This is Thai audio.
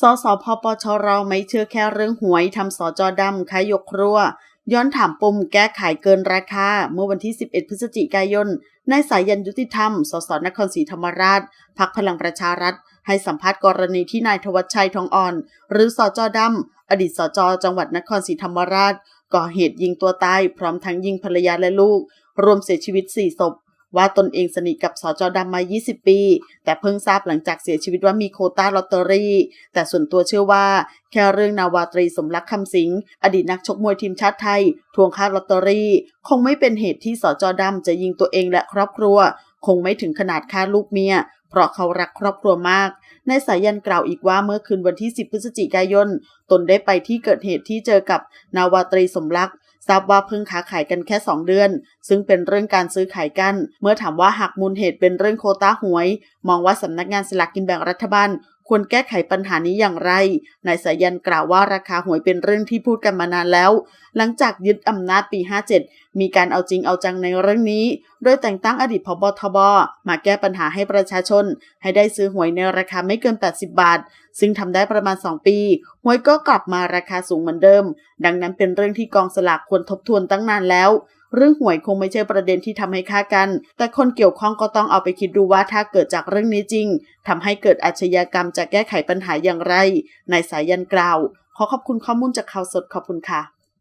สสพปชรไม่เชื่อแค่เรื่องหวยทำสจดำขายยกครัว ย้อนถามปมแก้ไขเกินราคา เมื่อวันที่ 11 พฤศจิกายนนายสายันยุติธรรม สสนครศรีธรรมราชพักพลังประชารัฐ ให้สัมภาษณ์กรณีที่นายธวัชชัยทองอ่อน หรือสจดำอดีตสจจังหวัดนครศรีธรรมราชก่อเหตุยิงตัวตายพร้อมทั้งยิงภรรยาและลูก รวมเสียชีวิต4ศพ ว่าตนเองสนิทกับสจดำมา 20 ปี แต่เพิ่งทราบหลังจากเสียชีวิตว่ามีโคต้าลอตเตอรี่ แต่ส่วนตัวเชื่อว่า แค่เรื่องนาวาตรีสมรักคำสิง อดีตนักชกมวยทีมชาติไทย ทวงค่าลอตเตอรี่ คงไม่เป็นเหตุที่สจดำจะยิงตัวเองและครอบครัว คงไม่ถึงขนาดฆ่าลูกเมียเพราะเขารักครอบครัวมาก นายสายันกล่าวอีกว่าเมื่อคืนวันที่ 10 พฤศจิกายน ตนได้ไปที่เกิดเหตุที่เจอกับนาวาตรีสมรัก ทราบว่าเพิ่งค้าขายกันแค่ 2 เดือน ซึ่งเป็นเรื่องการซื้อขายกัน เมื่อถามว่าหากมูลเหตุเป็นเรื่องโคต้าหวย มองว่าสำนักงานสลากกินแบ่งรัฐบาล ควรแก้ไขปัญหานี้อย่างไร นายสายันกล่าวว่าราคาหวยเป็นเรื่องที่พูดกันมานานแล้ว หลังจากยึดอำนาจปี 57 มีการเอาจริงเอาจังในเรื่องนี้ โดยแต่งตั้งอดีตพบทบ มาแก้ปัญหาให้ประชาชน ให้ได้ซื้อหวยในราคาไม่เกิน 80 บาท ซึ่งทำได้ประมาณ 2 ปี หวยก็กลับมาราคาสูงเหมือนเดิม ดังนั้นเป็นเรื่องที่กองสลากควรทบทวนตั้งนานแล้ว เรื่องหวยคงไม่ใช่ประเด็นที่ทำให้ฆ่ากัน แต่คนเกี่ยวข้องก็ต้องเอาไปคิดดูว่าถ้าเกิดจากเรื่องนี้จริงทำให้เกิดอาชญากรรมจะแก้ไขปัญหาอย่างไร นายสายันกล่าว ขอขอบคุณข้อมูลจากข่าวสดขอบคุณค่ะ